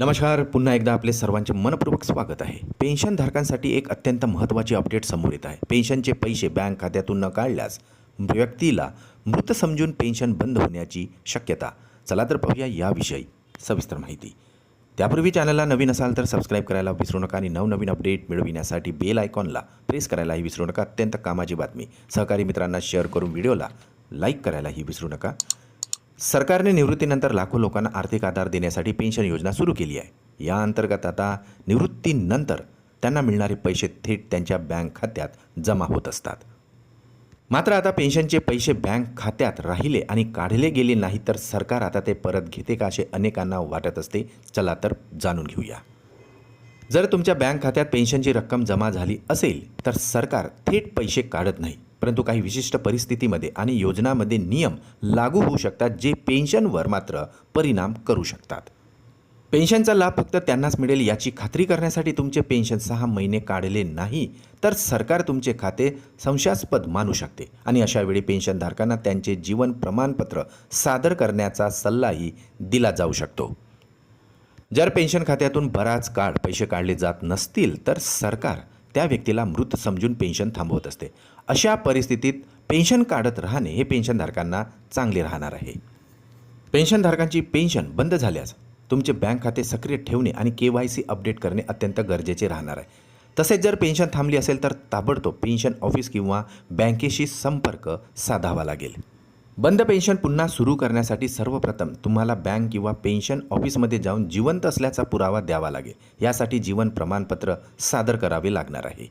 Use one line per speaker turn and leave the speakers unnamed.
नमस्कार पुन्हा एकदा आपले सर्वांचे मनपूर्वक स्वागत आहे. पेन्शनधारकांसाठी एक अत्यंत महत्त्वाची अपडेट समोर येत आहे. पेन्शनचे पैसे बँक खात्यातून न काढल्यास व्यक्तीला मृत समजून पेन्शन बंद होण्याची शक्यता. चला तर पाहूया याविषयी सविस्तर माहिती. त्यापूर्वी चॅनलला नवीन असाल तर सबस्क्राईब करायला विसरू नका आणि नवनवीन अपडेट मिळविण्यासाठी बेल आयकॉनला प्रेस करायलाही विसरू नका. अत्यंत कामाची बातमी. सहकारी मित्रांना शेअर करून व्हिडिओला लाईक करायलाही विसरू नका. सरकारने निवृत्तीनंतर लाखो लोकांना आर्थिक आधार देण्यासाठी पेन्शन योजना सुरू केली आहे. या अंतर्गत आता निवृत्तीनंतर त्यांना मिळणारे पैसे थेट त्यांच्या बँक खात्यात जमा होत असतात. मात्र आता पेन्शनचे पैसे बँक खात्यात राहिले आणि काढले गेले नाही तर सरकार आता ते परत घेते का असे अनेकांना वाटत असते चला तर जाणून घेऊया. जर तुमच्या बँक खात्यात पेन्शनची रक्कम जमा झाली असेल तर सरकार थेट पैसे काढत नाही. परंतु काही विशिष्ट परिस्थितीमध्ये आणि योजनामध्ये नियम लागू होऊ शकतात जे पेन्शनवर मात्र परिणाम करू शकतात. पेन्शनचा लाभ फक्त त्यांनाच मिळेल याची खात्री करण्यासाठी तुमचे पेन्शन सहा महिने काढले नाही तर सरकार तुमचे खाते संशयास्पद मानू शकते आणि अशा वेळी पेन्शनधारकांना त्यांचे जीवन प्रमाणपत्र सादर करण्याचा सल्लाही दिला जाऊ शकतो. जर पेन्शन खात्यातून बराच काळ पैसे काढले जात नसतील तर सरकार त्या व्यक्तीला मृत समजून पेन्शन थांबवत असते. अशा परिस्थितीत पेन्शन काढत राहणे हे पेन्शनधारकांना चांगले राहणार आहे. पेन्शनधारकांची पेन्शन बंद झाल्यास तुमचे बँक खाते सक्रिय ठेवणे आणि के वाय सी अपडेट करणे अत्यंत गरजेचे राहणार आहे. तसेच जर पेन्शन थांबली असेल तर ताबडतोब पेन्शन ऑफिस किंवा बँकेशी संपर्क साधावा लागेल. बंद पेन्शन पुन्हा सुरू करण्यासाठी सर्वप्रथम तुम्हाला बँक किंवा पेन्शन ऑफिसमध्ये जाऊन जिवंत असल्याचा पुरावा द्यावा लागेल. यासाठी जीवन प्रमाणपत्र सादर करावे लागणार आहे.